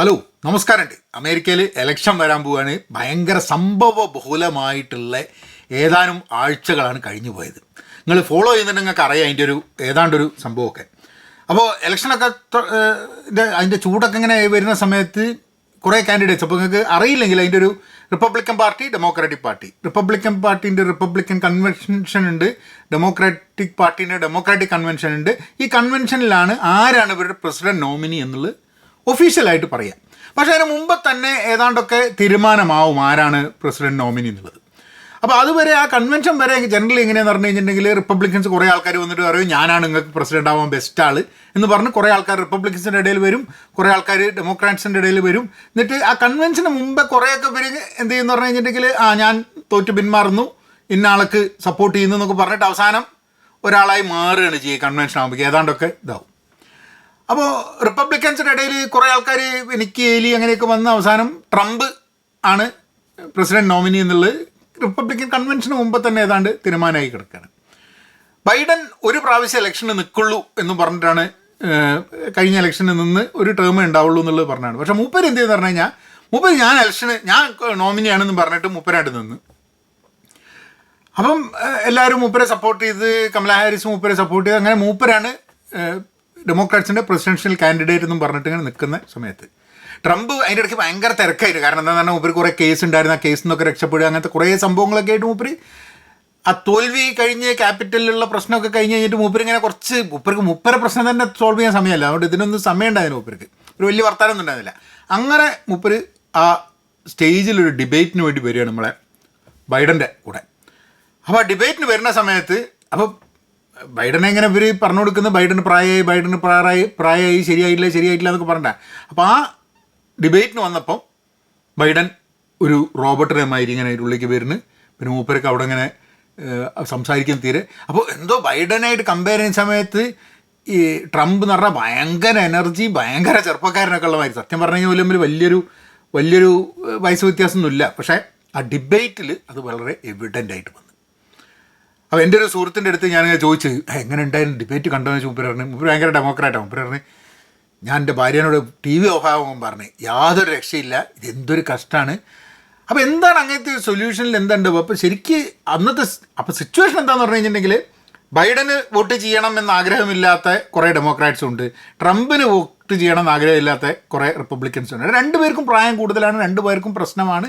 Hello നമസ്കാരമുണ്ട്. അമേരിക്കയിൽ election വരാൻ പോവുകയാണ് ഭയങ്കര സംഭവ ബഹുലമായിട്ടുള്ള ഏതാനും ആഴ്ചകളാണ് കഴിഞ്ഞു പോയത്. നിങ്ങൾ ഫോളോ ചെയ്യുന്നുണ്ടെങ്കിൽ നിങ്ങൾക്ക് അറിയാം അതിന്റെ ഒരു ഏതാണ്ടൊരു സംഭവമൊക്കെ. അപ്പോൾ ഇലക്ഷനൊക്കെ അതിന്റെ ചൂടൊക്കെ ഇങ്ങനെ വരുന്ന സമയത്ത് കുറേ കാൻഡിഡേറ്റ്സ് അപ്പോൾ നിങ്ങൾക്ക് അറിയില്ലെങ്കിൽ അതിന്റെ ഒരു Republican party Democratic party Republican പാർട്ടീന്റെ Republican convention ഉണ്ട്. ഡെമോക്രാറ്റിക് പാർട്ടീന്റെ ഡെമോക്രാറ്റിക് കൺവെൻഷൻ ഉണ്ട്. ഈ കൺവെൻഷനിലാണ് ആരാണ് ഇവരുടെ പ്രസിഡന്റ് നോമിനി എന്നുള്ളത് ഒഫീഷ്യലായിട്ട് പറയാം. പക്ഷേ അതിന് മുമ്പ് തന്നെ ഏതാണ്ടൊക്കെ തീരുമാനമാവും ആരാണ് പ്രസിഡന്റ് നോമിനി എന്നുള്ളത്. അപ്പോൾ അതുവരെ ആ കൺവെൻഷൻ വരെ ജനറലി എങ്ങനെയാണെന്ന് പറഞ്ഞു കഴിഞ്ഞിട്ടുണ്ടെങ്കിൽ റിപ്പബ്ലിക്കൻസ് കുറേ ആൾക്കാർ വന്നിട്ട് പറയും ഞാനാണ് നിങ്ങൾക്ക് പ്രസിഡന്റ് ആവാൻ ബെസ്റ്റ് ആൾ എന്ന് പറഞ്ഞ് കുറേ ആൾക്കാർ റിപ്പബ്ലിക്കൻസിന്റെ ഇടയിൽ വരും കുറേ ആൾക്കാർ ഡെമോക്രാറ്റ്സിന്റെ ഇടയിൽ വരും. എന്നിട്ട് ആ കൺവെൻഷന് മുമ്പേ കുറേയൊക്കെ പേര് എന്ത് ചെയ്യുന്നു പറഞ്ഞു കഴിഞ്ഞിട്ടുണ്ടെങ്കിൽ ആ ഞാൻ തോറ്റ് പിന്മാറുന്നു ഇന്ന ആൾക്ക് സപ്പോർട്ട് ചെയ്യുന്നു എന്നൊക്കെ പറഞ്ഞിട്ട് അവസാനം ഒരാളായി മാറുകയാണ് ചെയ്യുക കൺവെൻഷൻ ആകുമ്പോൾ ഏതാണ്ടൊക്കെ ഇതാവും. അപ്പോൾ റിപ്പബ്ലിക്കൻസിന്റെ ഇടയിൽ കുറേ ആൾക്കാർ എനിക്ക് എലി അങ്ങനെയൊക്കെ വന്ന അവസാനം ട്രംപ് ആണ് പ്രസിഡന്റ് നോമിനി എന്നുള്ളത് റിപ്പബ്ലിക്കൻ കൺവെൻഷന് മുമ്പ് തന്നെ ഏതാണ്ട് തീരുമാനമായി കിടക്കുകയാണ് ബൈഡൻ ഒരു പ്രാവശ്യം ഇലക്ഷന് നിൽക്കുള്ളൂ എന്ന് പറഞ്ഞിട്ടാണ് കഴിഞ്ഞ ഇലക്ഷനിൽ നിന്ന് ഒരു ടേം ഉണ്ടാവുള്ളൂ എന്നുള്ളത് പറഞ്ഞാണ്. പക്ഷേ മൂപ്പര് എന്ത് ചെയ്യുന്ന പറഞ്ഞു കഴിഞ്ഞാൽ മൂപ്പര് ഞാൻ ഇലക്ഷന് ഞാൻ നോമിനിയാണെന്ന് പറഞ്ഞിട്ട് മൂപ്പരായിട്ട് നിന്ന്. അപ്പം എല്ലാവരും മൂപ്പരെ സപ്പോർട്ട് ചെയ്ത് കമലാ ഹാരിസ് മൂപ്പരെ സപ്പോർട്ട് ചെയ്ത് അങ്ങനെ മൂപ്പരാണ് ഡെമോക്രാറ്റ്സിന്റെ പ്രസിഡൻഷ്യൽ കാൻഡിഡേറ്റ് എന്നും പറഞ്ഞിട്ട് ഇങ്ങനെ നിൽക്കുന്ന സമയത്ത്. ട്രംപ് അതിന്റെ ഇടയ്ക്ക് ഭയങ്കര തിരക്കായിരുന്നു. കാരണം എന്താണെന്ന് പറഞ്ഞാൽ മൂപ്പര് കുറേ കേസ് ഉണ്ടായിരുന്നു. ആ കേസിൽ നിന്നൊക്കെ രക്ഷപ്പെടുക അങ്ങനത്തെ കുറേ സംഭവങ്ങളൊക്കെ ആയിട്ട് മൂപ്പര് ആ തോൽവി കഴിഞ്ഞ് ക്യാപിറ്റലിലുള്ള പ്രശ്നമൊക്കെ കഴിഞ്ഞ് കഴിഞ്ഞിട്ട് മൂപ്പര് ഇങ്ങനെ കുറച്ച് മൂപ്പർക്ക് മുപ്പര പ്രശ്നം തന്നെ സോൾവ് ചെയ്യാൻ സമയമല്ല. അതുകൊണ്ട് ഇതിനൊന്നും സമയം ഉണ്ടായിരുന്നു മൂപ്പർക്ക്. ഒരു വലിയ വർത്തമാനം ഒന്നും ഉണ്ടായിരുന്നില്ല. അങ്ങനെ മൂപ്പര് ആ സ്റ്റേജിലൊരു ഡിബേറ്റിന് വേണ്ടി വരികയാണ് നമ്മളെ ബൈഡന്റെ കൂടെ. അപ്പോൾ ആ ഡിബേറ്റിന് വരുന്ന സമയത്ത് അപ്പോൾ ബൈഡനെ എങ്ങനെ ഇവർ പറഞ്ഞു കൊടുക്കുന്നത്? ബൈഡന് പ്രായമായി ബൈഡന് പ്രായമായി പ്രായമായി ശരിയായില്ല ശരിയായിട്ടില്ല എന്നൊക്കെ പറഞ്ഞ അപ്പോൾ ആ ഡിബേറ്റിന് വന്നപ്പം ബൈഡൻ ഒരു റോബർട്ടിനെ മാതിരി ഇങ്ങനെ ഉള്ളിലേക്ക് വരുന്നു. പിന്നെ മൂപ്പരൊക്കെ അവിടെ ഇങ്ങനെ സംസാരിക്കുന്ന തീരെ. അപ്പോൾ എന്തോ ബൈഡനായിട്ട് കമ്പയർ ചെയ്യുന്ന സമയത്ത് ഈ ട്രംപ് എന്ന് പറഞ്ഞാൽ ഭയങ്കര എനർജി ഭയങ്കര ചെറുപ്പക്കാരനൊക്കെ ഉള്ള മാതിരി. സത്യം പറഞ്ഞു കഴിഞ്ഞാൽ തമ്മിൽ വലിയൊരു വലിയൊരു വയസ്സ് വ്യത്യാസമൊന്നുമില്ല. പക്ഷേ ആ ഡിബേറ്റിൽ അത് വളരെ എവിഡന്റ് ആയിട്ട് വന്നു. അപ്പോൾ എന്റെ ഒരു സുഹൃത്തിന്റെ അടുത്ത് ഞാൻ ചോദിച്ചു "ഏ, എങ്ങനെ ഉണ്ടായിരുന്നു? ഡിബേറ്റ് കണ്ടോ? എന്ന് മൂപ്പര് പറഞ്ഞു മൂപ്പര് ഭയങ്കര ഡെമോക്രാറ്റാണ് മൂപ്പര് പറഞ്ഞു ഞാൻ എന്റെ ഭാര്യനോട് ടി വി ഓഫ് ആകുമ്പോൾ പറഞ്ഞു യാതൊരു രക്ഷയില്ല ഇതെന്തൊരു കഷ്ടമാണ് അപ്പോൾ എന്താണ് അങ്ങനത്തെ ഒരു സൊല്യൂഷനിൽ എന്തുണ്ട്? അപ്പോൾ ശരിക്ക് അന്നത്തെ അപ്പോൾ സിറ്റുവേഷൻ എന്താണെന്ന് പറഞ്ഞു കഴിഞ്ഞിട്ടുണ്ടെങ്കിൽ ബൈഡന് വോട്ട് ചെയ്യണം എന്ന ആഗ്രഹമില്ലാത്ത കുറേ ഡെമോക്രാറ്റ്സ് ഉണ്ട്. ട്രംപിന് വോട്ട് ചെയ്യണം എന്ന് ആഗ്രഹമില്ലാത്ത കുറേ റിപ്പബ്ലിക്കൻസ് ഉണ്ട്. രണ്ടുപേർക്കും പ്രായം കൂടുതലാണ് രണ്ടുപേർക്കും പ്രശ്നമാണ്.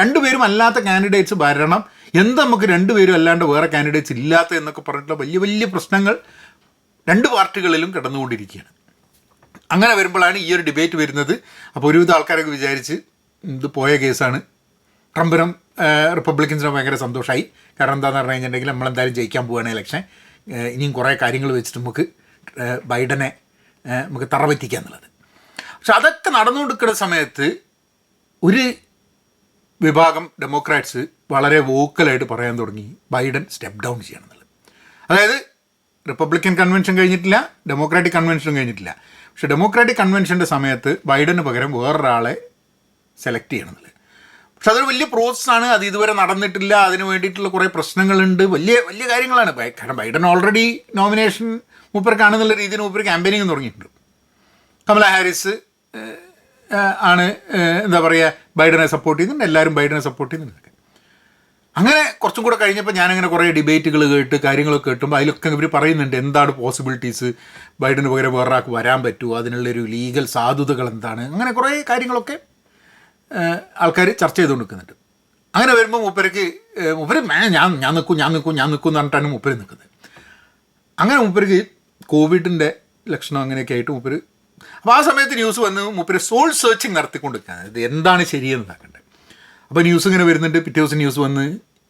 രണ്ടുപേരും അല്ലാത്ത കാൻഡിഡേറ്റ്സ് വരണം. എന്ത് നമുക്ക് രണ്ടുപേരും അല്ലാണ്ട് വേറെ കാൻഡിഡേറ്റ്സ് ഇല്ലാത്ത എന്നൊക്കെ പറഞ്ഞിട്ടുള്ള വലിയ വലിയ പ്രശ്നങ്ങൾ രണ്ട് പാർട്ടികളിലും കിടന്നുകൊണ്ടിരിക്കുകയാണ്. അങ്ങനെ വരുമ്പോഴാണ് ഈ ഒരു ഡിബേറ്റ് വരുന്നത്. അപ്പോൾ ഒരുവിധ ആൾക്കാരൊക്കെ വിചാരിച്ച് ഇത് പോയ കേസാണ്. ട്രംപിനും റിപ്പബ്ലിക്കൻസിനും ഭയങ്കര സന്തോഷമായി കാരണം എന്താണെന്ന് പറഞ്ഞു കഴിഞ്ഞിട്ടുണ്ടെങ്കിൽ നമ്മളെന്തായാലും ജയിക്കാൻ പോവുകയാണ് ഇലക്ഷൻ ഇനിയും കുറേ കാര്യങ്ങൾ വെച്ചിട്ട് നമുക്ക് ബൈഡനെ നമുക്ക് തറ പറ്റിക്കുക എന്നുള്ളത്. പക്ഷെ അതൊക്കെ നടന്നുകൊണ്ടിരിക്കുന്ന സമയത്ത് ഒരു വിഭാഗം ഡെമോക്രാറ്റ്സ് വളരെ വോക്കലായിട്ട് പറയാൻ തുടങ്ങി. ബൈഡൻ സ്റ്റെപ്പ് ഡൗൺ ചെയ്യണം എന്നുള്ളത്. അതായത് റിപ്പബ്ലിക്കൻ കൺവെൻഷൻ കഴിഞ്ഞിട്ടില്ല ഡെമോക്രാറ്റിക് കൺവെൻഷനും കഴിഞ്ഞിട്ടില്ല. പക്ഷെ ഡെമോക്രാറ്റിക് കൺവെൻഷന്റെ സമയത്ത് ബൈഡന് പകരം വേറൊരാളെ സെലക്ട് ചെയ്യണം എന്നുള്ളത്. പക്ഷെ അതൊരു വലിയ പ്രോസസ്സാണ്. അത് ഇതുവരെ നടന്നിട്ടില്ല. അതിന് വേണ്ടിയിട്ടുള്ള കുറേ പ്രശ്നങ്ങളുണ്ട്. വലിയ വലിയ കാര്യങ്ങളാണ്. കാരണം ബൈഡൻ ഓൾറെഡി നോമിനേഷൻ മൂപ്പർക്കാണെന്നുള്ള രീതിയിൽ മൂപ്പർ ക്യാമ്പയിനിങ് തുടങ്ങിയിട്ടുണ്ട്. കമല ഹാരിസ് ആണ് എന്താ പറയുക ബൈഡനെ സപ്പോർട്ട് ചെയ്യുന്നുണ്ട്. എല്ലാവരും ബൈഡനെ സപ്പോർട്ട് ചെയ്യുന്നുണ്ട്. അങ്ങനെ കുറച്ചും കൂടെ കഴിഞ്ഞപ്പോൾ ഞാനങ്ങനെ കുറേ ഡിബേറ്റുകൾ കേട്ട് കാര്യങ്ങളൊക്കെ കേട്ടുമ്പോൾ അതിലൊക്കെ ഇവർ പറയുന്നുണ്ട് എന്താണ് പോസിബിലിറ്റീസ് ബൈഡന് പകരം വേറൊരാൾക്ക് വരാൻ പറ്റുമോ അതിനുള്ളൊരു ലീഗൽ സാധുതകൾ എന്താണ്? അങ്ങനെ കുറേ കാര്യങ്ങളൊക്കെ ആൾക്കാർ ചർച്ച ചെയ്തുകൊണ്ടിരിക്കുന്നുണ്ട് അങ്ങനെ വരുമ്പോൾ മൂപ്പരക്ക് മൂപ്പര് "മേ, ഞാൻ ഞാൻ നിൽക്കും ഞാൻ നിൽക്കും ഞാൻ നിൽക്കും എന്ന് പറഞ്ഞിട്ടാണ് മൂപ്പര് നിൽക്കുന്നത്. അങ്ങനെ മൂപ്പർക്ക് കോവിഡിന്റെ ലക്ഷണം അങ്ങനെയൊക്കെ ആയിട്ട് മൂപ്പര് അപ്പോൾ ആ സമയത്ത് ന്യൂസ് വന്ന് മൂപ്പര് സോൾ സെർച്ചിങ് നടത്തിക്കൊണ്ടിരിക്കുകയാണ് ഇത് എന്താണ് ശരിയെന്ന് ഇതാക്കണ്ടേ അപ്പോൾ ന്യൂസ് ഇങ്ങനെ വരുന്നുണ്ട്. പിറ്റേ ദിവസം ന്യൂസ് വന്ന്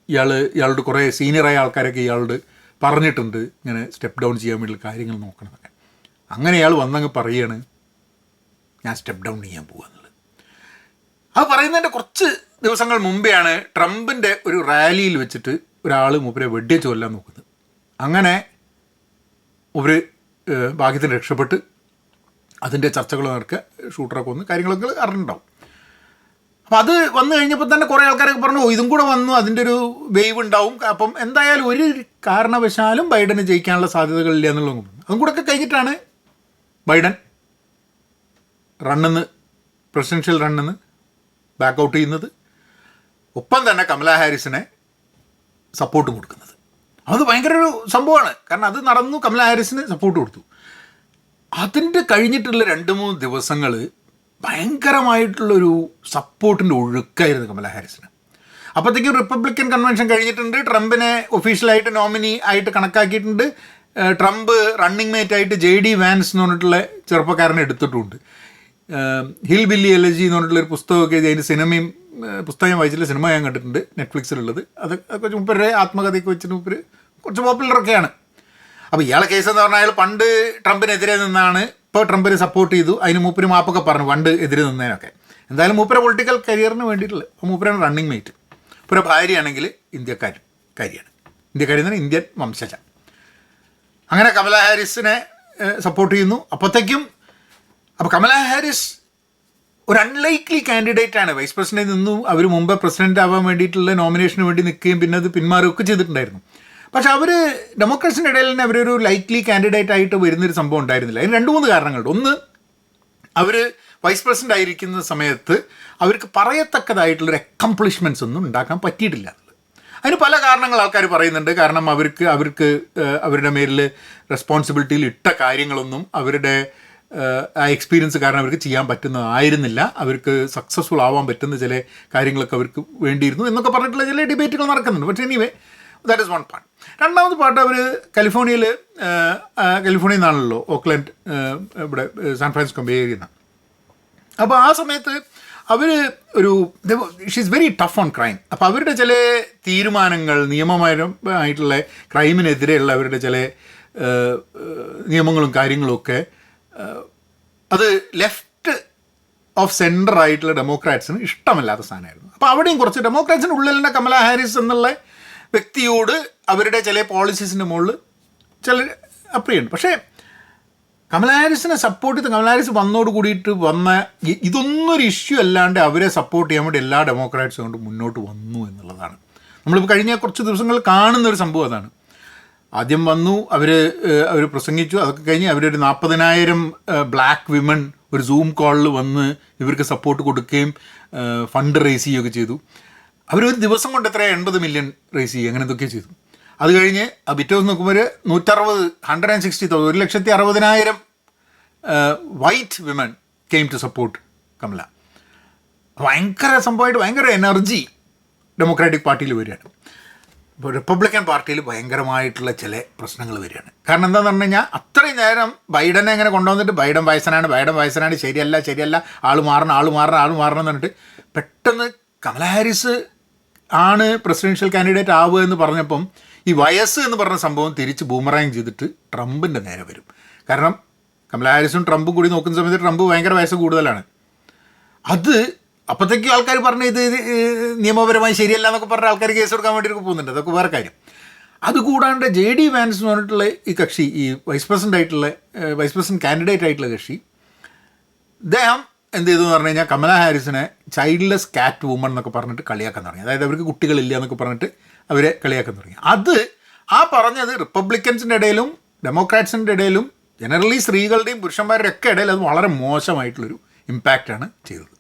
ഇയാൾ ഇയാളുടെ കുറേ സീനിയറായ ആൾക്കാരൊക്കെ ഇയാളോട് പറഞ്ഞിട്ടുണ്ട്. ഇങ്ങനെ സ്റ്റെപ്പ് ഡൗൺ ചെയ്യാൻ വേണ്ടിയുള്ള കാര്യങ്ങൾ നോക്കണമെന്നൊക്കെ അങ്ങനെ ഇയാൾ വന്നങ്ങ് പറയുകയാണ് ഞാൻ സ്റ്റെപ്പ് ഡൗൺ ചെയ്യാൻ പോകുക അത് പറയുന്നതിന്റെ കുറച്ച് ദിവസങ്ങൾ മുമ്പെയാണ് ട്രംപിന്റെ ഒരു റാലിയിൽ വെച്ചിട്ട് ഒരാൾ മൂപ്പരെ വെടിച്ച് കൊല്ലാൻ നോക്കുന്നത്. അങ്ങനെ മൂപ്പര് ഭാഗ്യത്തിന് രക്ഷപ്പെട്ട് അതിന്റെ ചർച്ചകൾ നടക്കുക ഷൂട്ടറൊക്കെ വന്ന് കാര്യങ്ങളൊക്കെ അറിഞ്ഞിട്ടുണ്ടാവും. അപ്പം അത് വന്നു കഴിഞ്ഞപ്പോൾ തന്നെ കുറേ ആൾക്കാരൊക്കെ പറഞ്ഞു ഇതും കൂടെ വന്നു അതിന്റെ ഒരു വേവ് ഉണ്ടാവും. അപ്പം എന്തായാലും ഒരു കാരണവശാലും ബൈഡന് ജയിക്കാനുള്ള സാധ്യതകളില്ല എന്നുള്ള അതും കൂടെ ഒക്കെ കഴിഞ്ഞിട്ടാണ് ബൈഡൻ റണ്ണിന്ന് പ്രസിഡൻഷ്യൽ റണ്ണെന്ന് ബാക്ക് ഔട്ട് ചെയ്യുന്നത്. ഒപ്പം തന്നെ കമലാ ഹാരിസിനെ സപ്പോർട്ടും കൊടുക്കുന്നത്. അത് ഭയങ്കര ഒരു സംഭവമാണ്. കാരണം അത് നടന്നു കമല ഹാരിസിന് സപ്പോർട്ട് കൊടുത്തു. അതിന്റെ കഴിഞ്ഞിട്ടുള്ള രണ്ട് മൂന്ന് ദിവസങ്ങൾ ഭയങ്കരമായിട്ടുള്ളൊരു സപ്പോർട്ടിന്റെ ഒഴുക്കായിരുന്നു കമല ഹാരിസിന്. അപ്പോഴത്തേക്കും റിപ്പബ്ലിക്കൻ കൺവെൻഷൻ കഴിഞ്ഞിട്ടുണ്ട്. ട്രംപിനെ ഒഫീഷ്യലായിട്ട് നോമിനി ആയിട്ട് കണക്കാക്കിയിട്ടുണ്ട്. ട്രംപ് റണ്ണിങ് മേറ്റ് ആയിട്ട് ജെ ഡി വാൻസ് എന്ന് പറഞ്ഞിട്ടുള്ള ചെറുപ്പക്കാരനെ എടുത്തിട്ടുണ്ട്. ഏഹ് ഹിൽ ബില്ലി എലജി എന്ന് പറഞ്ഞിട്ടുള്ള ഒരു പുസ്തകമൊക്കെ അതിന്റെ സിനിമയും പുസ്തകം വായിച്ചില്ല സിനിമ ഞാൻ കണ്ടിട്ടുണ്ട് നെറ്റ്ഫ്ലിക്സിലുള്ളത്. അത് കുറച്ച് മുപ്പരുടെ ആത്മകഥയൊക്കെ വെച്ചിട്ട് മുപ്പര് കുറച്ച് പോപ്പുലറൊക്കെയാണ്. അപ്പോൾ ഇയാളെ കേസ് എന്ന് പറഞ്ഞാൽ അയാൾ പണ്ട് ട്രംപിനെതിരെ നിന്നാണ് ഇപ്പോൾ ട്രംപിനെ സപ്പോർട്ട് ചെയ്തു. അതിന് മൂപ്പര് മാപ്പൊക്കെ പറഞ്ഞു പണ്ട് എതിരെ നിന്നതിനൊക്കെ. എന്തായാലും മൂപ്പര പൊളിറ്റിക്കൽ കരിയറിന് വേണ്ടിയിട്ടുള്ള മൂപ്പരാണ് റണ്ണിങ് മേറ്റ് മൂപ്പര ഭാര്യയാണെങ്കിൽ ഇന്ത്യക്കാരൻ കാരിയാണ്. ഇന്ത്യക്കാരി എന്ന് ഇന്ത്യൻ വംശജ. അങ്ങനെ കമല ഹാരിസിനെ സപ്പോർട്ട് ചെയ്യുന്നു. അപ്പോഴത്തേക്കും അപ്പോൾ കമല ഹാരിസ് ഒരു അൺലൈക്ലി കാൻഡിഡേറ്റ് ആണ്. വൈസ് പ്രസിഡന്റ് നിന്നും അവർ മുമ്പ് പ്രസിഡന്റ് ആവാൻ വേണ്ടിയിട്ടുള്ള നോമിനേഷന് വേണ്ടി നിൽക്കുകയും പിന്നെ അത് പിന്മാറുകയൊക്കെ ചെയ്തിട്ടുണ്ടായിരുന്നു. പക്ഷെ അവർ ഡെമോക്രസിന്റെ ഇടയിൽ തന്നെ അവരൊരു ലൈക്ലി കാൻഡിഡേറ്റ് ആയിട്ട് വരുന്നൊരു സംഭവം ഉണ്ടായിരുന്നില്ല. അതിന് രണ്ട് മൂന്ന് കാരണങ്ങളുണ്ട്. ഒന്ന് അവർ വൈസ് പ്രസിഡന്റ് ആയിരിക്കുന്ന സമയത്ത് അവർക്ക് പറയത്തക്കതായിട്ടുള്ളൊരു അക്കംപ്ലിഷ്മെന്റ്സ് ഒന്നും ഉണ്ടാക്കാൻ പറ്റിയിട്ടില്ല. അതിന് പല കാരണങ്ങൾ ആൾക്കാർ പറയുന്നുണ്ട്. കാരണം അവർക്ക് അവർക്ക് അവരുടെ മേലിൽ റെസ്പോൺസിബിലിറ്റിയിൽ ഇട്ട കാര്യങ്ങളൊന്നും അവരുടെ ആ എക്സ്പീരിയൻസ് കാരണം അവർക്ക് ചെയ്യാൻ പറ്റുന്നതായിരുന്നില്ല. അവർക്ക് സക്സസ്ഫുൾ ആവാൻ പറ്റുന്ന ചില കാര്യങ്ങളൊക്കെ അവർക്ക് വേണ്ടിയിരുന്നു എന്നൊക്കെ പറഞ്ഞിട്ടുള്ള ചില ഡിബേറ്റുകൾ നടക്കുന്നുണ്ട്. പക്ഷേ anyway that is one part രണ്ടാമത് പാട്ട് അവർ കാലിഫോർണിയയിൽ കാലിഫോർണിയയിൽ നിന്നാണല്ലോ ഓക്ലൻഡ് ഇവിടെ സാൻ ഫ്രാൻസിസ്കോ ബേ ഏരിയ അപ്പോൾ ആ സമയത്ത് അവർ ഒരു she's very tough on crime അപ്പോൾ അവരുടെ ചില തീരുമാനങ്ങൾ നിയമപരമായിട്ടുള്ള ക്രൈമിനെതിരെയുള്ള അവരുടെ ചില നിയമങ്ങളും കാര്യങ്ങളും ഒക്കെ അത് ലെഫ്റ്റ് ഓഫ് സെന്റർ ആയിട്ടുള്ള ഡെമോക്രാറ്റ്സിന് ഇഷ്ടമല്ലാത്ത സ്ഥാനമായിരുന്നു അപ്പോൾ അവിടെയും കുറച്ച് ഡെമോക്രാറ്റ്സിന്റെ ഉള്ളിൽ തന്നെ കമല ഹാരിസ് എന്നുള്ള വ്യക്തിയോട് അവരുടെ ചില പോളിസീസിന്റെ മുകളിൽ ചില അപ്രിയുണ്ട് പക്ഷേ കമല ഹാരിസിനെ സപ്പോർട്ട് ചെയ്ത് കമല ഹാരിസ് വന്നോട് കൂടിയിട്ട് വന്ന ഇതൊന്നൊരു ഇഷ്യൂ അല്ലാണ്ട് അവരെ സപ്പോർട്ട് ചെയ്യാൻ വേണ്ടി എല്ലാ ഡെമോക്രാറ്റ്സും കൊണ്ട് മുന്നോട്ട് വന്നു എന്നുള്ളതാണ്. നമ്മളിപ്പോൾ കഴിഞ്ഞ കുറച്ച് ദിവസങ്ങൾ കാണുന്ന ഒരു സംഭവം അതാണ്. ആദ്യം വന്നു അവർ അവർ പ്രസംഗിച്ചു. അതൊക്കെ കഴിഞ്ഞ് അവരൊരു നാൽപ്പതിനായിരം ബ്ലാക്ക് വിമൺ ഒരു സൂം കോളിൽ വന്ന് ഇവർക്ക് സപ്പോർട്ട് കൊടുക്കുകയും ഫണ്ട് റേസ് ചെയ്യുകയൊക്കെ ചെയ്തു. അവരൊരു ദിവസം കൊണ്ട് എത്ര എൺപത് മില്യൺ റേസ് ചെയ്യുക അങ്ങനെ എന്തൊക്കെയോ ചെയ്തു. അത് കഴിഞ്ഞ് ആ പിറ്റേ നോക്കുമ്പോൾ ഒരു നൂറ്ററുപത് ഹൺഡ്രഡ് ആൻഡ് സിക്സ്റ്റി തൗസൻഡ് ഒരു ലക്ഷത്തി അറുപതിനായിരം white women came to support Kamala. ഭയങ്കര സംഭവമായിട്ട് ഭയങ്കര എനർജി ഡെമോക്രാറ്റിക് പാർട്ടിയിൽ വരികയാണ്. റിപ്പബ്ലിക്കൻ പാർട്ടിയിൽ ഭയങ്കരമായിട്ടുള്ള ചില പ്രശ്നങ്ങൾ വരികയാണ്. കാരണം എന്താണെന്ന് പറഞ്ഞു കഴിഞ്ഞാൽ അത്രയും നേരം ബൈഡനെ എങ്ങനെ കൊണ്ടുവന്നിട്ട് ബൈഡൻ വയസ്സനാണ് ബൈഡൻ വയസ്സനാണ് ശരിയല്ല ശരിയല്ല ആൾ മാറണം ആൾ മാറണം ആൾ മാറണം എന്ന് പറഞ്ഞിട്ട് പെട്ടെന്ന് കമല ഹാരിസ് ആണ് പ്രസിഡൻഷ്യൽ കാൻഡിഡേറ്റ് ആവുക എന്ന് പറഞ്ഞപ്പം ഈ വയസ്സ് എന്ന് പറഞ്ഞ സംഭവം തിരിച്ച് ബൂമറാങ് ചെയ്തിട്ട് ട്രംപിന്റെ നേരെ വരും. കാരണം കമല ഹാരിസും ട്രംപും കൂടി നോക്കുന്ന സമയത്ത് ട്രംപ് ഭയങ്കര വയസ്സ് കൂടുതലാണ്. അത് അപ്പോഴത്തേക്കും ആൾക്കാർ പറഞ്ഞു ഇത് നിയമപരമായി ശരിയല്ല എന്നൊക്കെ പറഞ്ഞ ആൾക്കാർ കേസ് കൊടുക്കാൻ വേണ്ടിയിട്ട് പോകുന്നുണ്ട്. അതൊക്കെ വേറെ കാര്യം. അതുകൂടാണ്ട് ജെ ഡി വാൻസ് എന്ന് പറഞ്ഞിട്ടുള്ള ഈ കക്ഷി ഈ വൈസ് പ്രസിഡന്റ് ആയിട്ടുള്ള വൈസ് പ്രസിഡന്റ് കാൻഡിഡേറ്റ് ആയിട്ടുള്ള കക്ഷി അദ്ദേഹം എന്ത് ചെയ്തു എന്ന് പറഞ്ഞു കഴിഞ്ഞാൽ കമല ഹാരിസിനെ ചൈൽഡ്ലെസ് കാറ്റ് വുമൺ എന്നൊക്കെ പറഞ്ഞിട്ട് കളിയാക്കാൻ തുടങ്ങി. അതായത് അവർക്ക് കുട്ടികളില്ല എന്നൊക്കെ പറഞ്ഞിട്ട് അവരെ കളിയാക്കാൻ തുടങ്ങി. അത് ആ പറഞ്ഞത് റിപ്പബ്ലിക്കൻസിന്റെ ഇടയിലും ഡെമോക്രാറ്റ്സിന്റെ ഇടയിലും ജനറലി സ്ത്രീകളുടെയും പുരുഷന്മാരുടെയൊക്കെ ഇടയിൽ അത് വളരെ മോശമായിട്ടുള്ളൊരു ഇമ്പാക്റ്റാണ് ചെയ്തത്.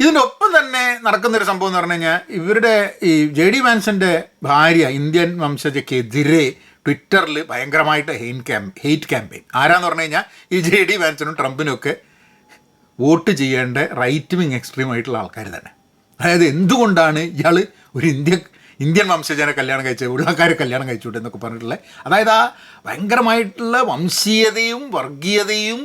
ഇതിന്റെ ഒപ്പം തന്നെ നടക്കുന്നൊരു സംഭവം എന്ന് പറഞ്ഞു കഴിഞ്ഞാൽ ഇവരുടെ ഈ ജെ ഡി മാൻസിന്റെ ഭാര്യ ഇന്ത്യൻ വംശജയ്ക്കെതിരെ ട്വിറ്ററിൽ ഭയങ്കരമായിട്ട് ഹെയിൻ ക്യാമ്പ് ഹെയ്റ്റ് ക്യാമ്പയിൻ. ആരാന്ന് പറഞ്ഞു കഴിഞ്ഞാൽ ഈ ജെ ഡി മാൻസിനും ട്രംപിനും ഒക്കെ വോട്ട് ചെയ്യേണ്ട റൈറ്റ് വിങ് എക്സ്ട്രീം ആയിട്ടുള്ള ആൾക്കാർ തന്നെ. അതായത് എന്തുകൊണ്ടാണ് ഇയാൾ ഒരു ഇന്ത്യ ഇന്ത്യൻ വംശജനെ കല്യാണം കഴിച്ചത് ഉള്ളക്കാരെ കല്യാണം കഴിച്ചു എന്നൊക്കെ പറഞ്ഞിട്ടുള്ളത്. അതായത് ആ ഭയങ്കരമായിട്ടുള്ള വംശീയതയും വർഗീയതയും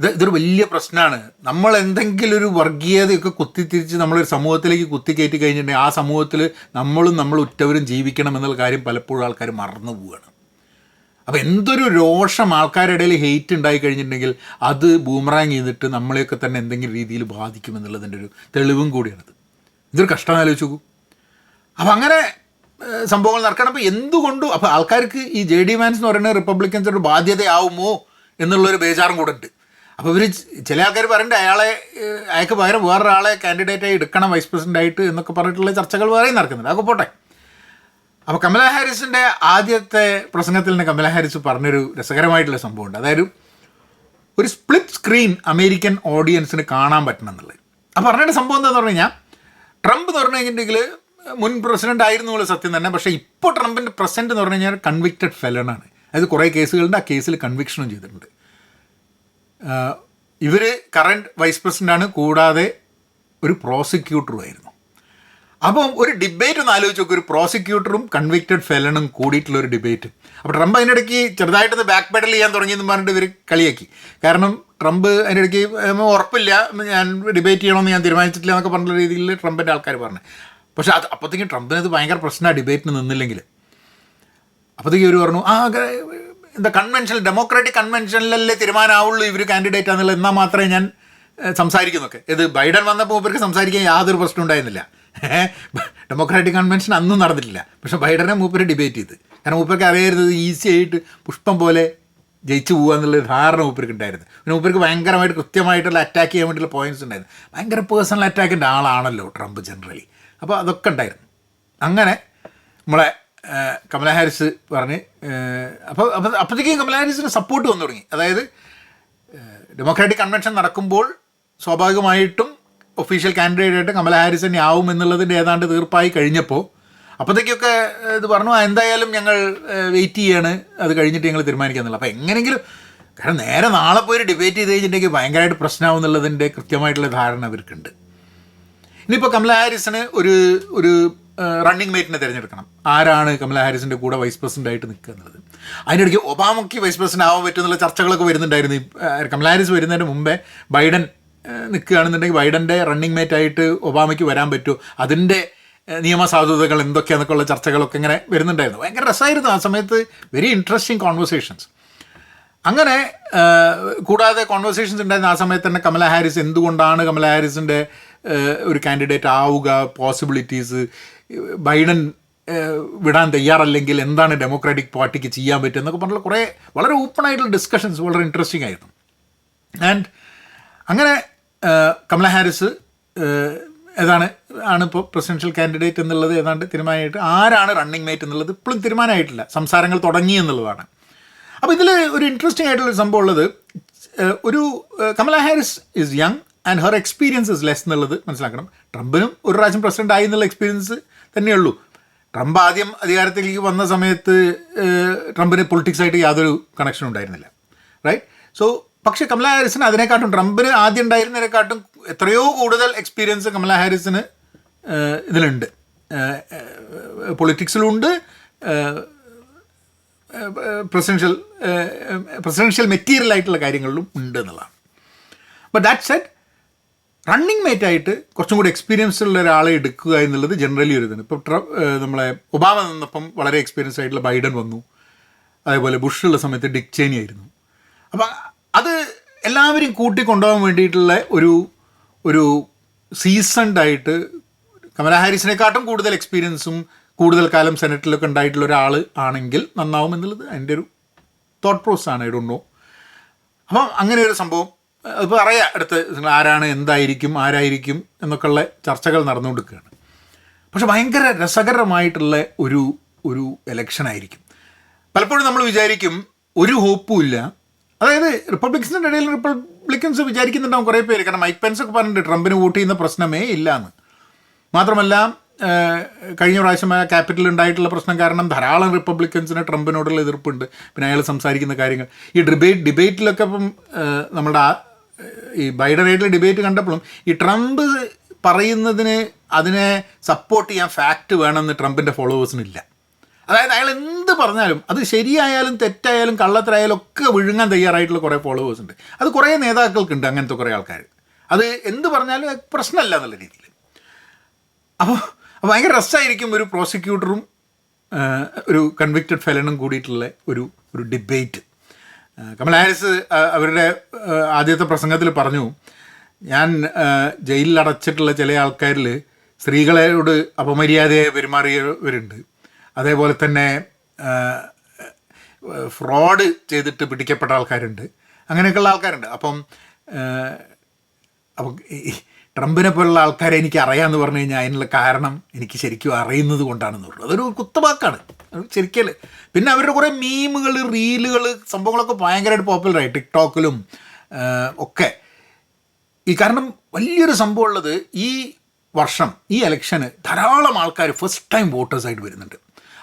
ഇത് ഇതൊരു വലിയ പ്രശ്നമാണ് നമ്മൾ എന്തെങ്കിലും ഒരു വർഗീയതയൊക്കെ കുത്തിത്തിരിച്ച് നമ്മളൊരു സമൂഹത്തിലേക്ക് കുത്തിക്കയറ്റി കഴിഞ്ഞിട്ടുണ്ടെങ്കിൽ ആ സമൂഹത്തിൽ നമ്മളും നമ്മൾ ഉറ്റവരും ജീവിക്കണം എന്നുള്ള കാര്യം പലപ്പോഴും ആൾക്കാർ മറന്നു പോവുകയാണ് അപ്പോൾ എന്തൊരു രോഷം ആൾക്കാരുടെ ഇടയിൽ ഹെയ്റ്റ് ഉണ്ടായി കഴിഞ്ഞിട്ടുണ്ടെങ്കിൽ അത് ബൂമറാങ് ചെയ്തിട്ട് നമ്മളെയൊക്കെ തന്നെ എന്തെങ്കിലും രീതിയിൽ ബാധിക്കുമെന്നുള്ളതിന്റെ ഒരു തെളിവും കൂടിയാണത്. ഇതൊരു കഷ്ടം ആലോചിച്ചു അപ്പം അങ്ങനെ സംഭവങ്ങൾ നടക്കണം. അപ്പോൾ എന്തുകൊണ്ടും അപ്പോൾ ആൾക്കാർക്ക് ഈ ജെ ഡി മാൻസ് എന്ന് പറയുന്നത് റിപ്പബ്ലിക്കൻസ് ഒരു ബാധ്യതയാവുമോ എന്നുള്ളൊരു ബേജാറും കൂടെ ഉണ്ട്. അപ്പോൾ ഇവർ ചില ആൾക്കാർ പറയുന്നുണ്ട് അയാളെ അയാൾക്ക് പകരം വേറൊരാളെ കാൻഡിഡേറ്റായി എടുക്കണം വൈസ് പ്രസിഡന്റ് ആയിട്ട് എന്നൊക്കെ പറഞ്ഞിട്ടുള്ള ചർച്ചകൾ വേറെയും നടക്കുന്നുണ്ട്. അതൊക്കെ പോട്ടെ. അപ്പോൾ കമല ഹാരിസിന്റെ ആദ്യത്തെ പ്രസംഗത്തിൽ തന്നെ കമല ഹാരിസ് പറഞ്ഞൊരു രസകരമായിട്ടുള്ള സംഭവമുണ്ട്. അതായത് ഒരു സ്പ്ലിറ്റ് സ്ക്രീൻ അമേരിക്കൻ ഓഡിയൻസിന് കാണാൻ പറ്റണം എന്നുള്ളത് അപ്പോൾ പറഞ്ഞിട്ട് സംഭവം എന്താണെന്ന് പറഞ്ഞു കഴിഞ്ഞാൽ ട്രംപ് എന്ന് പറഞ്ഞു കഴിഞ്ഞിട്ടുണ്ടെങ്കിൽ മുൻ പ്രസിഡന്റ് ആയിരുന്നു എന്നുള്ള സത്യം തന്നെ പക്ഷേ ഇപ്പോൾ ട്രംപിന്റെ പ്രസന്റ് എന്ന് പറഞ്ഞു കഴിഞ്ഞാൽ കൺവിക്റ്റഡ് ഫെലണാണ് അതായത് കുറേ കേസുകളുണ്ട് ആ കേസിൽ കൺവിക്ഷനും ചെയ്തിട്ടുണ്ട്. ഇവർ കറണ്ട് വൈസ് പ്രസിഡന്റാണ് കൂടാതെ ഒരു പ്രോസിക്യൂട്ടറും ആയിരുന്നു. അപ്പം ഒരു ഡിബേറ്റ് ഒന്ന് ആലോചിച്ച് നോക്കും ഒരു പ്രോസിക്യൂട്ടറും കൺവിക്റ്റഡ് ഫെലണും കൂടിയിട്ടുള്ള ഒരു ഡിബേറ്റ് അപ്പോൾ ട്രംപ് അതിനിടയ്ക്ക് ചെറുതായിട്ടൊന്ന് ബാക്ക് പെഡൽ ചെയ്യാൻ തുടങ്ങിയെന്ന് പറഞ്ഞിട്ട് ഇവർ കളിയാക്കി. കാരണം ട്രംപ് അതിനിടയ്ക്ക് ഉറപ്പില്ല ഞാൻ ഡിബേറ്റ് ചെയ്യണമെന്ന് ഞാൻ തീരുമാനിച്ചിട്ടില്ല എന്നൊക്കെ പറഞ്ഞ രീതിയിൽ ട്രംപിന്റെ ആൾക്കാർ പറഞ്ഞു. പക്ഷെ അത് അപ്പോഴത്തേക്കും ട്രംപിനത് ഭയങ്കര പ്രശ്നമാണ് ഡിബേറ്റിന് നിന്നില്ലെങ്കിൽ. അപ്പോഴത്തേക്കും ഇവർ പറഞ്ഞു ആ എന്താ കൺവെൻഷൻ ഡെമോക്രാറ്റിക് കൺവെൻഷനിലല്ലേ തീരുമാനമാവുള്ളൂ ഇവർ കാൻഡിഡേറ്റ് ആണെന്നുള്ളത് എന്നാൽ മാത്രമേ ഞാൻ സംസാരിക്കുന്നൊക്കെ. ഇത് ബൈഡൻ വന്നപ്പോൾ ഇവർക്ക് സംസാരിക്കാൻ യാതൊരു പ്രശ്നം ഉണ്ടായിരുന്നില്ല. ഡെമോക്രാറ്റിക് കൺവെൻഷൻ അന്നും നടന്നിട്ടില്ല. പക്ഷേ ബൈഡനെ മൂപ്പര് ഡിബേറ്റ് ചെയ്ത്. കാരണം മൂപ്പർക്ക് അറിയരുത് ഈസി ആയിട്ട് പുഷ്പം പോലെ ജയിച്ചു പോകുക എന്നുള്ള ധാരണ മൂപ്പർക്ക് ഉണ്ടായിരുന്നു. പിന്നെ മൂപ്പർക്ക് ഭയങ്കരമായിട്ട് കൃത്യമായിട്ടുള്ള അറ്റാക്ക് ചെയ്യാൻ വേണ്ടിയുള്ള പോയിന്റ്സ് ഉണ്ടായിരുന്നു. ഭയങ്കര പേഴ്സണൽ അറ്റാക്കിന്റെ ആളാണല്ലോ ട്രംപ് ജനറലി അപ്പോൾ അതൊക്കെ ഉണ്ടായിരുന്നു. അങ്ങനെ നമ്മളെ കമല ഹാരിസ് പറഞ്ഞ് അപ്പോൾ അപ്പോൾ അപ്പോഴത്തേക്കും കമല ഹാരിസിന് സപ്പോർട്ട് വന്നു തുടങ്ങി. അതായത് ഡെമോക്രാറ്റിക് കൺവെൻഷൻ നടക്കുമ്പോൾ സ്വാഭാവികമായിട്ടും ഒഫീഷ്യൽ കാൻഡിഡേറ്റ് ആയിട്ട് കമല ഹാരിസ് തന്നെ ആവും എന്നുള്ളതിന്റെ ഏതാണ്ട് തീർപ്പായി കഴിഞ്ഞപ്പോൾ അപ്പോഴത്തേക്കൊക്കെ ഇത് പറഞ്ഞു എന്തായാലും ഞങ്ങൾ വെയിറ്റ് ചെയ്യാണ്. അത് കഴിഞ്ഞിട്ട് ഞങ്ങൾ തീരുമാനിക്കുന്നില്ല അപ്പോൾ എങ്ങനെയെങ്കിലും കാരണം നേരെ നാളെ പോയി ഡിബേറ്റ് ചെയ്ത് കഴിഞ്ഞിട്ടുണ്ടെങ്കിൽ ഭയങ്കരമായിട്ട് പ്രശ്നമാവും എന്നുള്ളതിന്റെ കൃത്യമായിട്ടുള്ള ധാരണ അവർക്കുണ്ട്. ഇനിയിപ്പോൾ കമല ഹാരിസിന് ഒരു ഒരു റണ്ണിങ് മേറ്റിനെ തിരഞ്ഞെടുക്കണം. ആരാണ് കമല ഹാരിസിന്റെ കൂടെ വൈസ് പ്രസിഡന്റ് ആയിട്ട് നിൽക്കുക എന്നുള്ളത്. അതിനിടയ്ക്ക് ഒബാമയ്ക്ക് വൈസ് പ്രസിഡന്റ് ആവാൻ പറ്റുമെന്നുള്ള ചർച്ചകളൊക്കെ വരുന്നുണ്ടായിരുന്നു. കമല ഹാരിസ് വരുന്നതിന് മുമ്പേ ബൈഡൻ നിൽക്കുകയാണെന്നുണ്ടെങ്കിൽ ബൈഡന്റെ റണ്ണിങ് മേറ്റ് ആയിട്ട് ഒബാമയ്ക്ക് വരാൻ പറ്റുമോ അതിന്റെ നിയമസാധുതകൾ നിയമസാധുതകൾ എന്തൊക്കെയാണെന്നൊക്കെയുള്ള ചർച്ചകളൊക്കെ ഇങ്ങനെ വരുന്നുണ്ടായിരുന്നു. ഭയങ്കര രസമായിരുന്നു ആ സമയത്ത്. വെരി ഇൻട്രസ്റ്റിംഗ് കോൺവെർസേഷൻസ് അങ്ങനെ കൂടാതെ കോൺവെർസേഷൻസ് ഉണ്ടായിരുന്ന ആ സമയത്ത് തന്നെ കമല ഹാരിസ് എന്തുകൊണ്ടാണ് കമല ഹാരിസിന്റെ ഒരു കാൻഡിഡേറ്റ് ആവുക പോസിബിലിറ്റീസ് ബൈഡൻ വിടാൻ തയ്യാറല്ലെങ്കിൽ എന്താണ് ഡെമോക്രാറ്റിക് പാർട്ടിക്ക് ചെയ്യാൻ പറ്റുക എന്നൊക്കെ പറഞ്ഞുള്ള കുറേ വളരെ ഓപ്പൺ ആയിട്ടുള്ള ഡിസ്കഷൻസ് വളരെ ഇൻട്രസ്റ്റിംഗ് ആയിരുന്നു. ആൻഡ് അങ്ങനെ കമല ഹാരിസ് ഏതാണ് ആണ് ഇപ്പോൾ പ്രസിഡൻഷ്യൽ കാൻഡിഡേറ്റ് എന്നുള്ളത് ഏതാണ്ട് തീരുമാനമായിട്ട് ആരാണ് റണ്ണിങ് മേറ്റ് എന്നുള്ളത് ഇപ്പോഴും തീരുമാനമായിട്ടില്ല. സംസാരങ്ങൾ തുടങ്ങി എന്നുള്ളതാണ്. അപ്പോൾ ഇതിൽ ഒരു ഇൻട്രസ്റ്റിംഗ് ആയിട്ടുള്ള സംഭവം ഉള്ളത് ഒരു Kamala Harris is young and her experience is less എന്നുള്ളത് മനസ്സിലാക്കണം. ട്രംപിനും ഒരു പ്രാവശ്യം പ്രസിഡന്റ് ആയി എന്നുള്ള എക്സ്പീരിയൻസ് തന്നെയുള്ളൂ ട്രംപ് ആദ്യം അധികാരത്തിലേക്ക് വന്ന സമയത്ത് ട്രംപിന് പൊളിറ്റിക്സ് ആയിട്ട് യാതൊരു കണക്ഷനും ഉണ്ടായിരുന്നില്ല. റൈറ്റ് സോ പക്ഷേ കമല ഹാരിസിന് അതിനെക്കാട്ടും ട്രംപിന് ആദ്യം ഉണ്ടായിരുന്നതിനെക്കാട്ടും എത്രയോ കൂടുതൽ എക്സ്പീരിയൻസ് കമല ഹാരിസിന് ഇതിലുണ്ട്. പൊളിറ്റിക്സിലുണ്ട് പ്രസിഡൻഷ്യൽ പ്രസിഡൻഷ്യൽ മെറ്റീരിയൽ ആയിട്ടുള്ള കാര്യങ്ങളിലും ഉണ്ട് എന്നുള്ളതാണ്. But that set running mate ആയിട്ട് കുറച്ചും കൂടി എക്സ്പീരിയൻസ് ഉള്ള ഒരാളെ എടുക്കുക എന്നുള്ളത് ജനറലി ഒരു ഇതാണ്. ഇപ്പോൾ ട്രംപ് നമ്മളെ ഒബാമ നിന്നപ്പം വളരെ എക്സ്പീരിയൻസ് ആയിട്ടുള്ള ബൈഡൻ വന്നു. അതേപോലെ ബുഷ് ഉള്ള സമയത്ത് ഡിക് ചേനി ആയിരുന്നു. അപ്പം അത് എല്ലാവരെയും കൂട്ടിക്കൊണ്ടുപോകാൻ വേണ്ടിയിട്ടുള്ള ഒരു ഒരു സീസൺഡായിട്ട് കമല ഹാരിസിനെക്കാട്ടും കൂടുതൽ എക്സ്പീരിയൻസും കൂടുതൽ കാലം സെനറ്റിലൊക്കെ ഉണ്ടായിട്ടുള്ള ഒരാൾ ആണെങ്കിൽ നന്നാവും എന്നുള്ളത് എന്റെ ഒരു തോട്ട് പ്രോസസ് ആണ്. നോ അപ്പം അങ്ങനെ ഒരു സംഭവം അതിപ്പോൾ അറിയാം അടുത്ത് ആരാണ് എന്തായിരിക്കും ആരായിരിക്കും എന്നൊക്കെയുള്ള ചർച്ചകൾ നടന്നുകൊടുക്കുകയാണ് പക്ഷെ ഭയങ്കര രസകരമായിട്ടുള്ള ഒരു ഒരു ഇലക്ഷൻ ആയിരിക്കും. പലപ്പോഴും നമ്മൾ വിചാരിക്കും ഒരു ഹോപ്പും ഇല്ല. അതായത് റിപ്പബ്ലിക്സിന്റെ ഇടയിൽ റിപ്പബ്ലിക്കൻസ് വിചാരിക്കുന്നുണ്ടാവും കുറേ പേര്. കാരണം മൈക്ക് പെൻസ് ഒക്കെ പറഞ്ഞിട്ടുണ്ട് ട്രംപിന് വോട്ട് ചെയ്യുന്ന പ്രശ്നമേ ഇല്ല എന്ന് മാത്രമല്ല കഴിഞ്ഞ പ്രാവശ്യം ആ ക്യാപിറ്റലിൽ ഉണ്ടായിട്ടുള്ള പ്രശ്നം കാരണം ധാരാളം റിപ്പബ്ലിക്കൻസിന് ട്രംപിനോടുള്ള എതിർപ്പുണ്ട്. പിന്നെ അയാൾ സംസാരിക്കുന്ന കാര്യങ്ങൾ. ഈ ഡിബേറ്റ് ഡിബേറ്റിലൊക്കെ ഇപ്പം നമ്മുടെ ഈ ബൈഡനായിട്ടുള്ള ഡിബേറ്റ് കണ്ടപ്പോഴും ഈ ട്രംപ് പറയുന്നതിന് അതിനെ സപ്പോർട്ട് ചെയ്യാൻ ഫാക്റ്റ് വേണമെന്ന് ട്രംപിന്റെ ഫോളോവേഴ്സിനില്ല അതായത് അയാൾ എന്ത് പറഞ്ഞാലും അത് ശരിയായാലും തെറ്റായാലും കള്ളത്തരായാലും ഒക്കെ വിഴുങ്ങാൻ തയ്യാറായിട്ടുള്ള കുറേ ഫോളോവേഴ്സ് ഉണ്ട്. അത് കുറേ നേതാക്കൾക്കുണ്ട് അങ്ങനത്തെ കുറേ ആൾക്കാർ. അത് എന്ത് പറഞ്ഞാലും പ്രശ്നമല്ല എന്നുള്ള രീതിയിൽ. അപ്പോൾ ഭയങ്കര രസമായിരിക്കും ഒരു പ്രോസിക്യൂട്ടറും ഒരു കൺവിക്റ്റഡ് ഫെലനും കൂടിയിട്ടുള്ള ഒരു ഒരു ഡിബേറ്റ് കമൽ ഹാരിസ് അവരുടെ ആദ്യത്തെ പ്രസംഗത്തിൽ പറഞ്ഞു ഞാൻ ജയിലിൽ അടച്ചിട്ടുള്ള ചില ആൾക്കാരിൽ സ്ത്രീകളോട് അപമര്യാദയായി പെരുമാറിയവരുണ്ട്. അതേപോലെ തന്നെ ഫ്രോഡ് ചെയ്തിട്ട് പിടിക്കപ്പെട്ട ആൾക്കാരുണ്ട്. അങ്ങനെയൊക്കെയുള്ള ആൾക്കാരുണ്ട്. അപ്പം അപ്പം ട്രംപിനെ പോലുള്ള ആൾക്കാരെ എനിക്ക് അറിയാമെന്ന് പറഞ്ഞു കഴിഞ്ഞാൽ അതിനുള്ള കാരണം എനിക്ക് ശരിക്കും അറിയുന്നത് കൊണ്ടാണെന്ന് പറഞ്ഞു അതൊരു കുത്തുവാക്കാണ് അത് ശരിക്കൽ പിന്നെ അവരുടെ കുറേ മീമുകൾ റീലുകൾ സംഭവങ്ങളൊക്കെ ഭയങ്കരമായിട്ട് പോപ്പുലറായി ടിക്ടോക്കിലും ഒക്കെ. ഈ കാരണം വലിയൊരു സംഭവം ഉള്ളത് ഈ വർഷം ഈ ഇലക്ഷന് ധാരാളം ആൾക്കാർ ഫസ്റ്റ് ടൈം വോട്ടേഴ്സായിട്ട് വരുന്നുണ്ട്.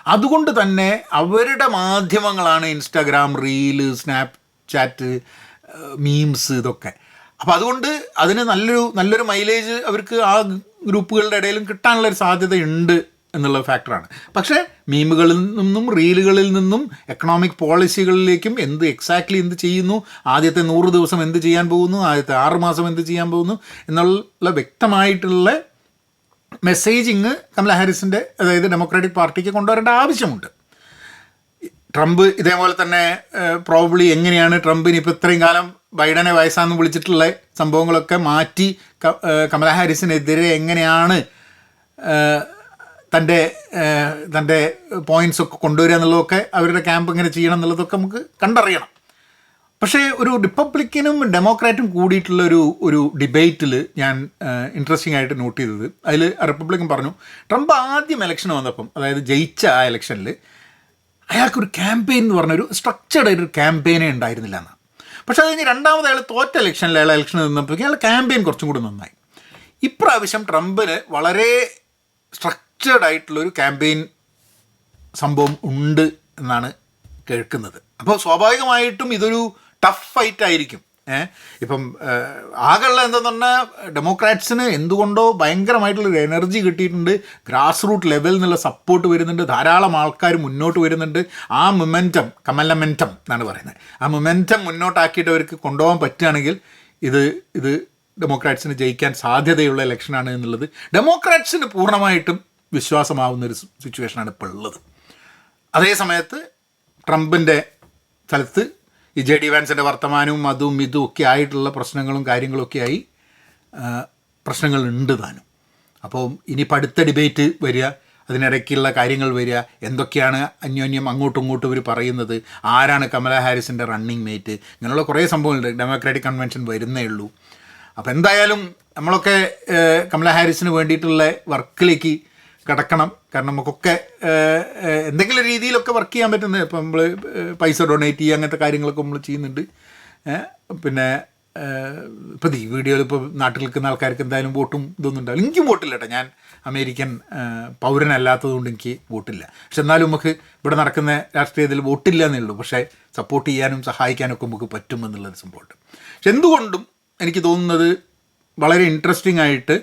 അതുകൊണ്ട് തന്നെ അവരുടെ മാധ്യമങ്ങളാണ് Instagram reel Snapchat memes ഇതൊക്കെ. അപ്പോൾ അതുകൊണ്ട് അതിന് നല്ലൊരു നല്ലൊരു മൈലേജ് അവർക്ക് ആ ഗ്രൂപ്പുകളുടെ ഇടയിലും കിട്ടാനുള്ളൊരു സാധ്യതയുണ്ട്. എന്നുള്ള ഫാക്ടറാണ് പക്ഷേ മീമുകളിൽ നിന്നും റീലുകളിൽ നിന്നും എക്കണോമിക് പോളിസികളിലേക്കും എന്ത് എക്സാക്ട്ലി എന്ത് ചെയ്യുന്നു ആദ്യത്തെ നൂറ് ദിവസം എന്ത് ചെയ്യാൻ പോകുന്നു ആദ്യത്തെ ആറ് മാസം എന്ത് ചെയ്യാൻ പോകുന്നു എന്നുള്ള വ്യക്തമായിട്ടുള്ള മെസ്സേജിങ് കമല ഹാരിസിന്റെ അതായത് ഡെമോക്രാറ്റിക് പാർട്ടിക്ക് കൊണ്ടുവരേണ്ട ആവശ്യമുണ്ട്. ട്രംപ് ഇതേപോലെ തന്നെ പ്രോബ്ലി എങ്ങനെയാണ് ട്രംപിന് ഇപ്പോൾ ഇത്രയും കാലം ബൈഡനെ വയസ്സാന്ന് വിളിച്ചിട്ടുള്ള സംഭവങ്ങളൊക്കെ മാറ്റി കമല ഹാരിസിനെതിരെ എങ്ങനെയാണ് തന്റെ തന്റെ പോയിന്റ്സ് ഒക്കെ കൊണ്ടുവരിക എന്നുള്ളതൊക്കെ അവരുടെ ക്യാമ്പ് ഇങ്ങനെ ചെയ്യണം എന്നുള്ളതൊക്കെ നമുക്ക് കണ്ടറിയണം. പക്ഷേ ഒരു റിപ്പബ്ലിക്കനും ഡെമോക്രാറ്റും കൂടിയിട്ടുള്ള ഒരു ഒരു ഡിബേറ്റിൽ ഞാൻ ഇൻട്രസ്റ്റിംഗ് ആയിട്ട് നോട്ട് ചെയ്തത്. അതിൽ റിപ്പബ്ലിക്കൻ പറഞ്ഞു ട്രംപ് ആദ്യം ഇലക്ഷൻ വന്നപ്പം അതായത് ജയിച്ച ആ ഇലക്ഷനിൽ അയാൾക്കൊരു ക്യാമ്പയിൻ എന്ന് പറഞ്ഞൊരു സ്ട്രക്ചർഡ് ആയിട്ടൊരു ക്യാമ്പയിനേ ഉണ്ടായിരുന്നില്ല എന്നാണ് പക്ഷേ അത് കഴിഞ്ഞ് രണ്ടാമത് അയാൾ തോറ്റ ഇലക്ഷനിൽ അയാൾ ഇലക്ഷൻ നിന്നപ്പോഴേക്കും അയാൾ ക്യാമ്പയിൻ കുറച്ചും കൂടി നന്നായി. ഇപ്രാവശ്യം ട്രംപിന് വളരെ സ്ട്രക്ചേർഡ് ആയിട്ടുള്ളൊരു ക്യാമ്പയിൻ സംഭവം ഉണ്ട് എന്നാണ് കേൾക്കുന്നത്. അപ്പോൾ സ്വാഭാവികമായിട്ടും ഇതൊരു ടഫ് ഫൈറ്റ് ആയിരിക്കും. ഏഹ് ഇപ്പം ആകെയുള്ള എന്തെന്ന് പറഞ്ഞാൽ ഡെമോക്രാറ്റ്സിന് എന്തുകൊണ്ടോ ഭയങ്കരമായിട്ടുള്ളൊരു എനർജി കിട്ടിയിട്ടുണ്ട്. ഗ്രാസ് റൂട്ട് ലെവലിൽ നിന്നുള്ള സപ്പോർട്ട് വരുന്നുണ്ട്. ധാരാളം ആൾക്കാർ മുന്നോട്ട് വരുന്നുണ്ട്. ആ മൊമെന്റം കമലമെന്റം എന്നാണ് പറയുന്നത്. ആ മൊമെന്റം മുന്നോട്ടാക്കിയിട്ട് അവർക്ക് കൊണ്ടുപോകാൻ പറ്റുകയാണെങ്കിൽ ഇത് ഇത് ഡെമോക്രാറ്റ്സിന് ജയിക്കാൻ സാധ്യതയുള്ള ഇലക്ഷനാണ് എന്നുള്ളത്. ഡെമോക്രാറ്റ്സിന് പൂർണമായിട്ടും വിശ്വാസമാവുന്ന ഒരു സിറ്റുവേഷനാണ് ഇപ്പോൾ ഉള്ളത്. അതേ സമയത്ത് ട്രംപിന്റെ സ്ഥലത്ത് ഈ ജെ ഡി വാൻസിന്റെ വർത്തമാനവും അതും ഇതും ഒക്കെ ആയിട്ടുള്ള പ്രശ്നങ്ങളും കാര്യങ്ങളൊക്കെ ആയി പ്രശ്നങ്ങളുണ്ട് താനും. അപ്പോൾ ഇനി അടുത്ത ഡിബേറ്റ് വരിക അതിനിടയ്ക്കുള്ള കാര്യങ്ങൾ വരിക എന്തൊക്കെയാണ് അന്യോന്യം അങ്ങോട്ടും ഇങ്ങോട്ടും ഇവർ പറയുന്നത് ആരാണ് കമല ഹാരിസിന്റെ റണ്ണിങ് മേറ്റ് ഇങ്ങനെയുള്ള കുറേ സംഭവങ്ങളുണ്ട്. ഡെമോക്രാറ്റിക് കൺവെൻഷൻ വരുന്നേ ഉള്ളൂ. അപ്പോൾ എന്തായാലും നമ്മളൊക്കെ കമല ഹാരിസിന് വേണ്ടിയിട്ടുള്ള വർക്കിലേക്ക് കടക്കണം. കാരണം നമുക്കൊക്കെ എന്തെങ്കിലും രീതിയിലൊക്കെ വർക്ക് ചെയ്യാൻ പറ്റുന്ന ഇപ്പം നമ്മൾ പൈസ ഡൊണേറ്റ് ചെയ്യുക അങ്ങനത്തെ കാര്യങ്ങളൊക്കെ നമ്മൾ ചെയ്യുന്നുണ്ട്. പിന്നെ ഇപ്പം ഈ വീഡിയോയിൽ ഇപ്പോൾ നാട്ടിൽ നിൽക്കുന്ന ആൾക്കാർക്ക് എന്തായാലും വോട്ടും ഇതൊന്നും ഉണ്ടാവില്ല. എനിക്കും വോട്ടില്ല കേട്ടോ ഞാൻ അമേരിക്കൻ പൗരനല്ലാത്തതുകൊണ്ട് എനിക്ക് വോട്ടില്ല. പക്ഷെ എന്നാലും നമുക്ക് ഇവിടെ നടക്കുന്ന രാഷ്ട്രീയത്തിൽ വോട്ടില്ല എന്നേ ഉള്ളൂ. പക്ഷേ സപ്പോർട്ട് ചെയ്യാനും സഹായിക്കാനും ഒക്കെ നമുക്ക് പറ്റുമെന്നുള്ളൊരു സംഭവമുണ്ട്. പക്ഷെ എന്തുകൊണ്ടും എനിക്ക് തോന്നുന്നത് വളരെ ഇൻട്രസ്റ്റിംഗ് ആയിട്ട്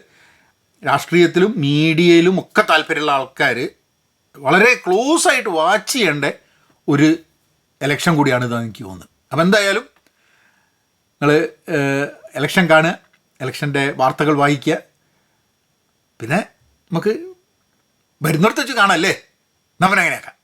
രാഷ്ട്രീയത്തിലും മീഡിയയിലും ഒക്കെ താല്പര്യമുള്ള ആൾക്കാർ വളരെ ക്ലോസ് ആയിട്ട് വാച്ച് ചെയ്യേണ്ട ഒരു എലക്ഷൻ കൂടിയാണ് ഇതെന്ന് എനിക്ക് തോന്നുന്നത്. അപ്പം എന്തായാലും നിങ്ങൾ എലക്ഷൻ കാണുക എലക്ഷന്റെ വാർത്തകൾ വായിക്കുക. പിന്നെ നമുക്ക് വരുന്നിടത്ത് വെച്ച് കാണാം അല്ലേ? നമ്മളെങ്ങനെയാക്കാം